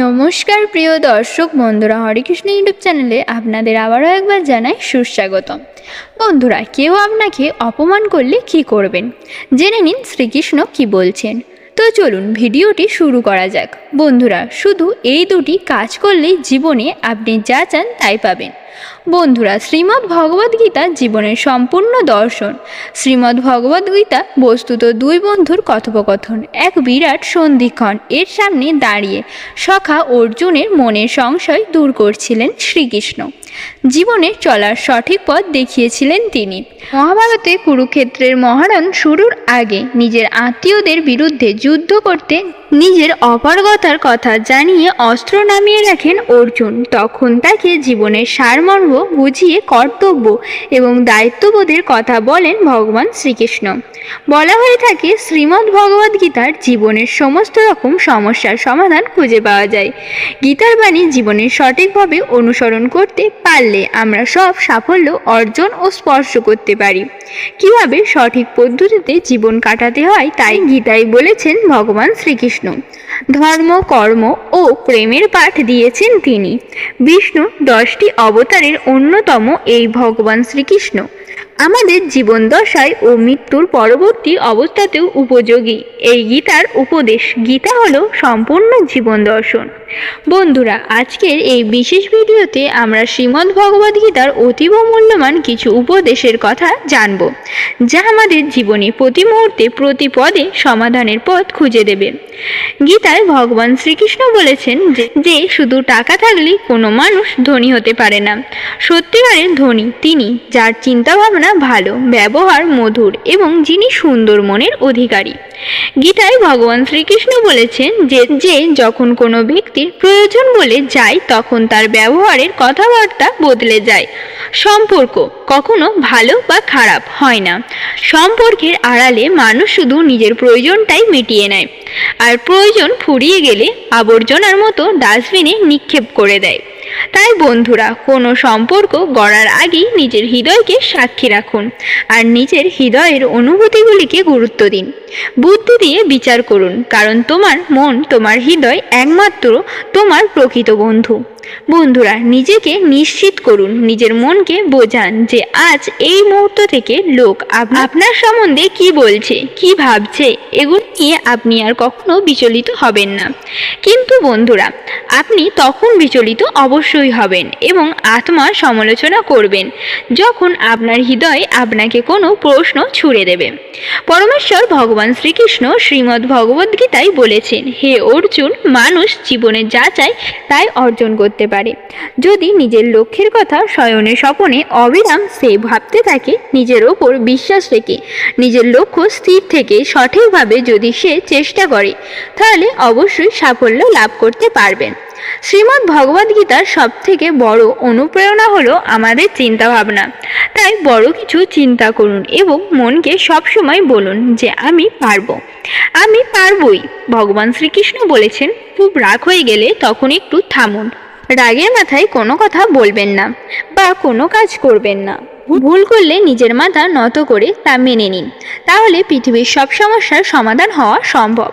নমস্কার প্রিয় দর্শক বন্ধুরা হরেকৃষ্ণ ইউটিউব চ্যানেলে আপনাদের আবারও একবার জানাই সুস্বাগতম। বন্ধুরা, কেউ আপনাকে অপমান করলে কি করবেন? জেনে নিন শ্রীকৃষ্ণ কি বলছেন। তো চলুন ভিডিওটি শুরু করা যাক। বন্ধুরা, শুধু এই দুটি কাজ করলে জীবনে আপনি যা চান তাই পাবেন। বন্ধুরা, শ্রীমদ্ ভগবদ্গীতা জীবনের সম্পূর্ণ দর্শন। শ্রীমদ্ ভগবদ্গীতা বস্তুত দুই বন্ধুর কথোপকথন। এক বিরাট সন্ধিক্ষণ এর সামনে দাঁড়িয়ে সখা অর্জুনের মনের সংশয় দূর করছিলেন শ্রীকৃষ্ণ। জীবনে চলার সঠিক পথ দেখিয়েছিলেন তিনি। মহাভারতে কুরুক্ষেত্রের মহারণ শুরুর আগে নিজের আত্মীয়দের বিরুদ্ধে যুদ্ধ করতে নিজের অপারগতার কথা জানিয়ে অস্ত্র নামিয়ে রাখেন অর্জুন। তখন তাকে জীবনের সারমর্ম বুঝিয়ে কর্তব্য এবং দায়িত্ববোধের কথা বলেন ভগবান শ্রীকৃষ্ণ। বলা হয়ে থাকে, শ্রীমদ্ ভগবদ্গীতার জীবনের সমস্ত রকম সমস্যার সমাধান খুঁজে পাওয়া যায়। গীতার বাণী জীবনের সঠিকভাবে অনুসরণ করতে পারলে আমরা সব সাফল্য অর্জন ও স্পর্শ করতে পারি। কীভাবে সঠিক পদ্ধতিতে জীবন কাটাতে হয় তাই গীতায় বলেছেন ভগবান শ্রীকৃষ্ণ। ধর্ম, কর্ম ও প্রেমের পাঠ দিয়েছেন তিনি। বিষ্ণু দশটি অবতারের অন্যতম এই ভগবান শ্রীকৃষ্ণ। আমাদের জীবন দশায় ও মৃত্যুর পরবর্তী অবস্থাতেও উপযোগী। এই গীতার উপদেশ, গীতা হল সম্পূর্ণ জীবন দর্শন। বন্ধুরা, আজকের এই বিশেষ ভিডিওতে আমরা শ্রীমদ্ ভগবদ্গীতার অতীব মূল্যবান কিছু উপদেশের কথা জানব, যা আমাদের জীবনে প্রতি মুহূর্তে প্রতি পদে সমাধানের পথ খুঁজে দেবে। গীতায় ভগবান শ্রীকৃষ্ণ বলেছেন যে শুধু টাকা থাকলেই কোনো মানুষ ধনী হতে পারে না। সত্যিকারের ধনী তিনি, যার চিন্তাভাবনা ভালো, ব্যবহার মধুর এবং যিনি সুন্দর মনের অধিকারী। গীতায় ভগবান শ্রীকৃষ্ণ বলেছেন যে যে যখন কোনো ব্যক্তির প্রয়োজন বলে যায় তখন তার ব্যবহারের কথাবার্তা বদলে যায়। সম্পর্ক কখনো ভালো বা খারাপ হয় না। সম্পর্কের আড়ালে মানুষ শুধু নিজের প্রয়োজনটাই মিটিয়ে নেয়। আর প্রয়োজন ফুরিয়ে গেলে আবর্জনার মতো ডাস্টবিনে নিক্ষেপ করে দেয়। তাই বন্ধুরা, কোনো সম্পর্ক গড়ার আগেই নিজের হৃদয়কে সাক্ষী রাখুন আর নিজের হৃদয়ের অনুভূতিগুলিকে গুরুত্ব দিন। বুদ্ধি দিয়ে বিচার করুন, কারণ তোমার মন, তোমার হৃদয় একমাত্র তোমার প্রকৃত বন্ধু। বন্ধুরা, নিজেকে নিশ্চিত করুন, নিজের মনকে বোঝান যে আজ এই মুহূর্ত থেকে লোক আপ- আপনার সম্বন্ধে কি বলছে, কি ভাবছে, এগুলো নিয়ে আপনি আর কখনো বিচলিত হবেন না। কিন্তু বন্ধুরা, আপনি তখন বিচলিত অবশ্যই হবেন এবং আত্মা সমালোচনা করবেন যখন আপনার হৃদয় আপনাকে কোনো প্রশ্ন ছুড়ে দেবে। পরমেশ্বর ভগবান শ্রীকৃষ্ণ শ্রীমদ্ ভগবদ্গীতায় বলেছেন, হে অর্জুন, মানুষ জীবনে যা চায় তাই অর্জন করতে পারে। যদি নিজের লক্ষ্যের কথা শয়নে স্বপনে অবিরাম সে ভাবতে থাকে, নিজের ওপর বিশ্বাস রেখে, নিজের লক্ষ্য স্থির থেকে সঠিকভাবে যদি সে চেষ্টা করে, তাহলে অবশ্যই সাফল্য লাভ করতে পারবেন। শ্রীমদ্ ভগবদ্গীতার সব থেকে বড় অনুপ্রেরণা হলো আমাদের চিন্তা ভাবনা তাই বড় কিছু চিন্তা করুন এবং মনকে সবসময় বলুন যে, আমি পারব। আমি পারবই। ভগবান শ্রীকৃষ্ণ বলেছেন, খুব রাগ হয়ে গেলে তখন একটু থামুন। রাগের মাথায় কোনো কথা বলবেন না বা কোনো কাজ করবেন না। ভুল করলে নিজের মাথা নত করে তা মেনে নিন। তাহলে পৃথিবীর সব সমস্যার সমাধান হওয়া সম্ভব।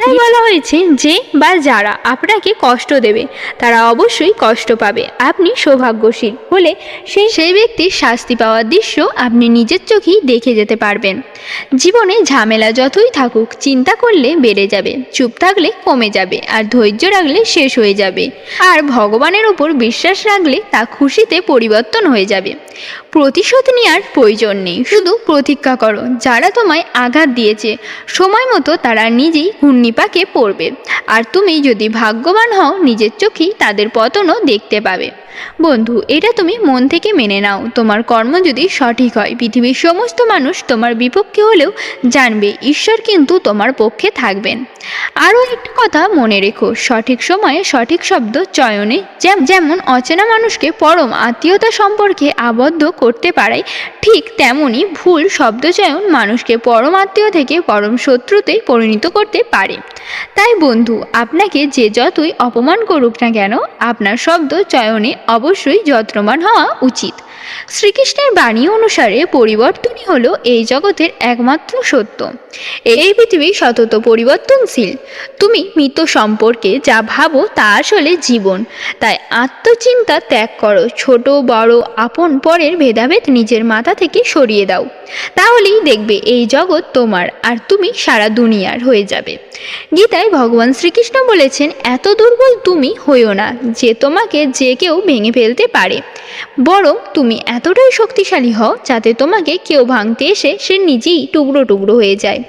তাই বলা হয়েছে যে, বা যারা আপনাকে কষ্ট দেবে, তারা অবশ্যই কষ্ট পাবে। আপনি সৌভাগ্যশীল হলে সেই সেই ব্যক্তির শাস্তি পাওয়ার দৃশ্য আপনি নিজের চোখেই দেখে যেতে পারবেন। জীবনে ঝামেলা যতই থাকুক, চিন্তা করলে বেড়ে যাবে, চুপ থাকলে কমে যাবে, আর ধৈর্য রাখলে শেষ হয়ে যাবে। আর ভগবানের ওপর বিশ্বাস রাখলে তা খুশিতে পরিবর্তন হয়ে যাবে। প্রতিশোধ নেওয়ার প্রয়োজন নেই, শুধু প্রতীক্ষা করো, যারা তোমায় আঘাত দিয়েছে, সময় মতো তারা নিজেই ঘূর্ণিপাকে পড়বে। আর তুমি যদি ভাগ্যবান হও, নিজের চোখেই তাদের পতনও দেখতে পাবে। বন্ধু, এটা তুমি মন থেকে মেনে নাও। তোমার কর্ম যদি সঠিক হয়, পৃথিবীর সমস্ত মানুষ তোমার বিপক্ষে হলেও জানবে ঈশ্বর কিন্তু তোমার পক্ষে থাকবেন। আরও একটা কথা মনে রেখো, সঠিক সময়ে সঠিক শব্দ চয়নে যেমন অচেনা মানুষকে পরম আত্মীয়তা সম্পর্কে আবদ্ধ করতে পারায়, ঠিক তেমনই ভুল শব্দচয়ন মানুষকে পরম আত্মীয় থেকে পরম শত্রুতে পরিণত করতে পারে। তাই বন্ধু, আপনাকে যে যতই অপমান করুক না কেন, আপনার শব্দ চয়নে অবশ্যই যত্নবান হওয়া উচিত। শ্রীকৃষ্ণের বাণী অনুসারে পরিবর্তনই হলো এই জগতের একমাত্র সত্য। এই পৃথিবী সতত পরিবর্তনশীল। তুমি মৃত সম্পর্কে যা ভাবো তা আসলে জীবন। তাই আত্মচিন্তা ত্যাগ করো। ছোট, বড়, আপন পরের ভেদাভেদ নিজের মাথা থেকে সরিয়ে দাও। তাহলেই দেখবে এই জগৎ তোমার আর তুমি সারা দুনিয়ার হয়ে যাবে। গীতায় ভগবান শ্রীকৃষ্ণ বলেছেন, এত দুর্বল তুমি হইও না, যে তোমাকে যে কেউ ভেঙে ফেলতে পারে। বরং তুমি এতটাই শক্তিশালী হও যাতে তোমাকে কেউ ভাঙতে এসে সে নিজেই টুকরো টুকরো হয়ে যায়।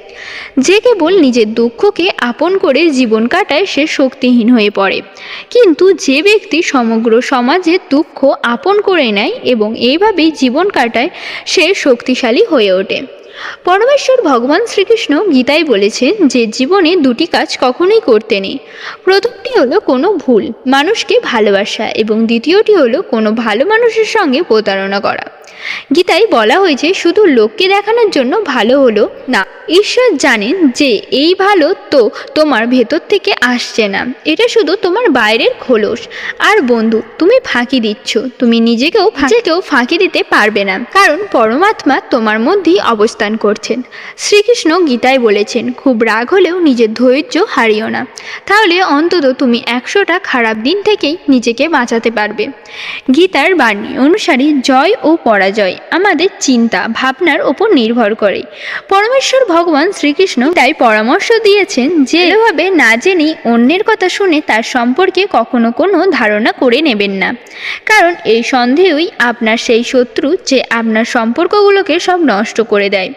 যে কেবল নিজের দুঃখকে আপন করে জীবন কাটায় সে শক্তিহীন হয়ে পড়ে। কিন্তু যে ব্যক্তি সমগ্র সমাজের দুঃখ আপন করে নেয় এবং এইভাবেই জীবন কাটায়, সে শক্তিশালী হয়ে ওঠে। পরমেশ্বর ভগবান শ্রীকৃষ্ণ গীতায় বলেছেন যে জীবনে দুটি কাজ কখনোই করতে নেই। প্রথমটি হলো কোনো ভুল, মানুষকে ভালোবাসা, এবং দ্বিতীয়টি হলো কোনো ভালো মানুষের সঙ্গে প্রতারণা করা। গীতায় বলা হয়েছে, শুধু লোককে দেখানোর জন্য ভালো হলো না। ঈশ্বর জানেন যে এই ভালো তো তোমার ভেতর থেকে আসছে না। এটা শুধু তোমার বাইরের খোলস। আর বন্ধু, তুমি ফাঁকি দিচ্ছ। তুমি নিজেকেও নিজেকেও ফাঁকি দিতে পারবে না। কারণ পরমাত্মা তোমার মধ্যেই অবস্থান করছেন। শ্রীকৃষ্ণ গীতায় বলেছেন, খুব রাগ হলেও নিজের ধৈর্য হারিও না। তাহলে অন্তত তুমি একশোটা খারাপ দিন থেকেই নিজেকে বাঁচাতে পারবে। গীতার বাণী অনুসারে জয় ও পরাজয়। আমাদের চিন্তা, ভাবনার ওপর নির্ভর করে। পরমেশ্বর ভগবান শ্রীকৃষ্ণ তাই পরামর্শ দিয়েছেন যে, এভাবে না জেনেই অন্যের কথা শুনে তার সম্পর্কে কখনো কোনো ধারণা করে নেবেন না। কারণ এই সন্দেহই আপনার সেই শত্রু যে আপনার সম্পর্কগুলোকে সব নষ্ট করে দেয়।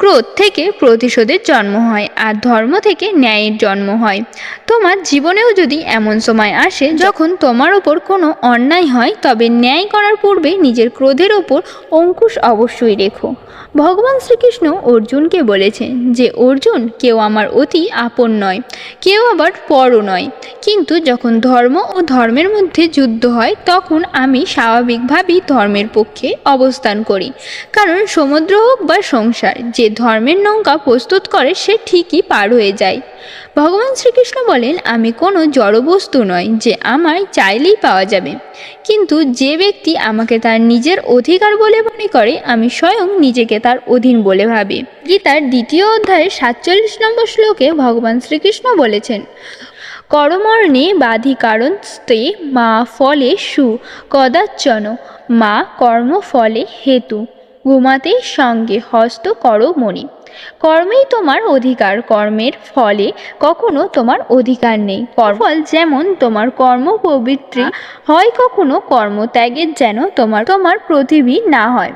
ক্রোধ থেকে প্রতিশোধের জন্ম হয় আর ধর্ম থেকে ন্যায়ের জন্ম হয়। তোমার জীবনেও যদি এমন সময় আসে যখন তোমার ওপর কোনো অন্যায় হয়, তবে ন্যায় করার পূর্বে নিজের ক্রোধের ওপর অঙ্কুশ অবশ্যই রেখো। ভগবান শ্রীকৃষ্ণ অর্জুনকে বলেছেন যে, অর্জুন, কেউ আমার অতি আপন নয়, কেউ আবার পরও নয়। কিন্তু যখন ধর্ম ও ধর্মের মধ্যে যুদ্ধ হয়, তখন আমি স্বাভাবিকভাবেই ধর্মের পক্ষে অবস্থান করি। কারণ সমুদ্র হোক বা সংসার, যে ধর্মের নৌকা প্রস্তুত করে, সে ঠিকই পার হয়ে যায়। ভগবান শ্রীকৃষ্ণ বলেন, আমি কোনো জড়বস্তু নয় যে আমায় চাইলেই পাওয়া যাবে। কিন্তু যে ব্যক্তি আমাকে তার নিজের অধিকার বলে মনে করে, আমি স্বয়ং নিজেকে তার অধীন বলে ভাবি। গীতার দ্বিতীয় অধ্যায়ের সাতচল্লিশ নম্বর শ্লোকে ভগবান শ্রীকৃষ্ণ বলেছেন, করমর্ণে বাধি কারণ স্তে মা ফলে সু কদাচন মা কর্মফলে হেতু। ঘুমাতে সঙ্গে হস্ত করো মণি। কর্মেই তোমার অধিকার, কর্মের ফলে কখনো তোমার অধিকার নেই। কর্মফল যেমন তোমার কর্ম পবিত্রী, হয় কখনো কর্মত্যাগের যেন তোমার তোমার প্রতিভি না হয়।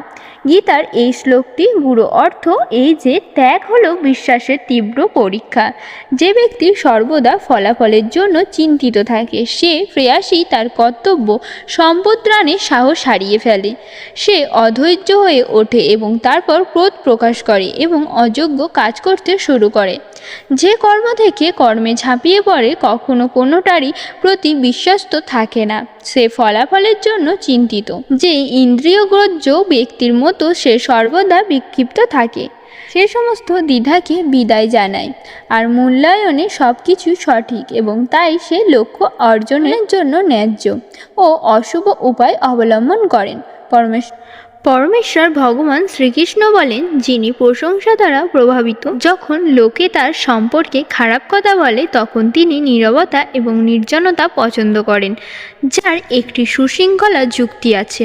গীতার এই শ্লোকটি গুরু অর্থ এই যে ত্যাগ হলো বিশ্বাসের তীব্র পরীক্ষা। যে ব্যক্তি সর্বদা ফলাফলের জন্য চিন্তিত থাকে, সে প্রেয়াসী তার কর্তব্য সম্পদ্রাণে সাহস হারিয়ে ফেলে। সে অধৈর্য হয়ে ওঠে এবং তারপর ক্রোধ প্রকাশ করে এবং অযোগ্য কাজ করতে শুরু করে। যে কর্ম থেকে কর্মে ঝাঁপিয়ে পড়ে কখনো কোনোটারই প্রতি বিশ্বস্ত থাকে না। সে ফলাফলের জন্য চিন্তিত, যে ইন্দ্রিয়গ্রহ্য ব্যক্তির মতো সে সর্বদা বিক্ষিপ্ত থাকে। সে সমস্ত দ্বিধাকে বিদায় জানায় আর মূল্যায়নে সব কিছু সঠিক এবং তাই সে লক্ষ্য অর্জনের জন্য ন্যায্য ও অশুভ উপায় অবলম্বন করেন। পরমেশ্বর পরমেশ্বর ভগবান শ্রীকৃষ্ণ বলেন, যিনি প্রশংসা দ্বারা প্রভাবিত, যখন লোকে তার সম্পর্কে খারাপ কথা বলে, তখন তিনি নীরবতা এবং নির্জনতা পছন্দ করেন, যার একটি সুশৃঙ্খলা যুক্তি আছে।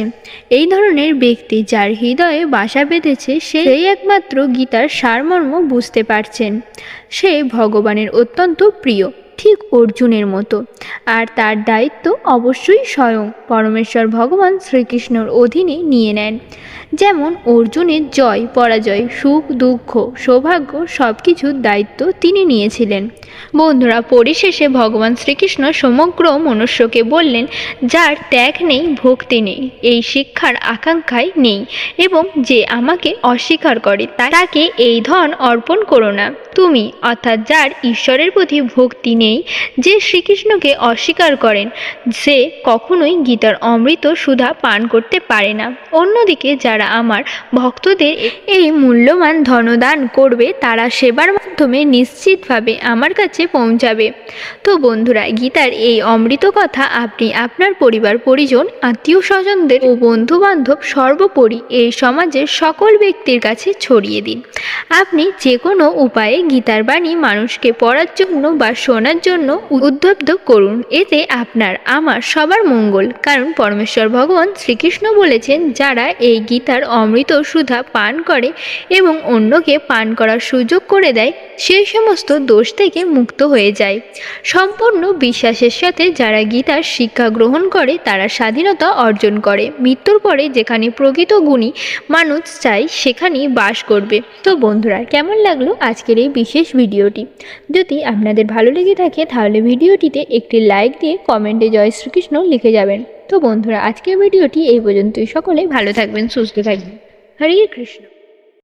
এই ধরনের ব্যক্তি যার হৃদয়ে বাসা বেঁধেছে সেই একমাত্র গীতার সারমর্ম বুঝতে পারছেন। সে ভগবানের অত্যন্ত প্রিয়। ঠিক অর্জুনের মতো। আর তার দায়িত্ব অবশ্যই স্বয়ং পরমেশ্বর ভগবান শ্রীকৃষ্ণর অধীনে নিয়ে নেন। যেমন অর্জুনের জয়, পরাজয়, সুখ, দুঃখ, সৌভাগ্য সব কিছুর দায়িত্ব তিনি নিয়েছিলেন। বন্ধুরা, পরিশেষে ভগবান শ্রীকৃষ্ণ সমগ্র মনুষ্যকে বললেন, যার ত্যাগ নেই, ভক্তি নেই, এই শিক্ষার আকাঙ্ক্ষায় নেই এবং যে আমাকে অস্বীকার করে, তাকে এই ধন অর্পণ করো না। তুমি, অর্থাৎ যার ঈশ্বরের প্রতি ভক্তি নেই যে শ্রীকৃষ্ণকে অস্বীকার করেন সে কখনোই গীতার অমৃত সুধা পান করতে পারে না। অন্যদিকে যারা আমার ভক্তদের এই মূল্যবান ধনদান করবে, তারা সেবার মাধ্যমে নিশ্চিতভাবে আমার কাছে পৌঁছাবে। তো বন্ধুরা, গীতার এই অমৃত কথা আপনি আপনার পরিবার, পরিজন আত্মীয় স্বজনদের ও বন্ধু বান্ধব সর্বোপরি এই সমাজের সকল ব্যক্তির কাছে ছড়িয়ে দিন। আপনি যে কোনো উপায়ে গীতার বাণী মানুষকে পড়ার জন্য বা শোনার জন্য উদ্বুদ্ধ করুন। এতে আপনার, আমার, সবার মঙ্গল। কারণ পরমেশ্বর ভগবান শ্রীকৃষ্ণ বলেছেন, যারা এই গীতার অমৃত সুধা পান করে এবং অন্যকে পান করার সুযোগ করে দেয় সেই সমস্ত দোষ থেকে মুক্ত হয়ে যায়। সম্পূর্ণ বিশ্বাসের সাথে যারা গীতার শিক্ষা গ্রহণ করে, তারা স্বাধীনতা অর্জন করে। মৃত্যুর পরে যেখানে প্রকৃত গুণী মানুষ চাই সেখানেই বাস করবে। তো বন্ধুরা, কেমন লাগল আজকের এই বিশেষ ভিডিওটি? যদি আপনাদের ভালো লেগে থাকে তাহলে ভিডিওটিতে একটি লাইক দিয়ে কমেন্টে জয় শ্রীকৃষ্ণ লিখে যাবেন। তো বন্ধুরা, আজকের ভিডিওটি এই পর্যন্তই। সকলে ভালো থাকবেন, সুস্থ থাকবেন। হরে কৃষ্ণ।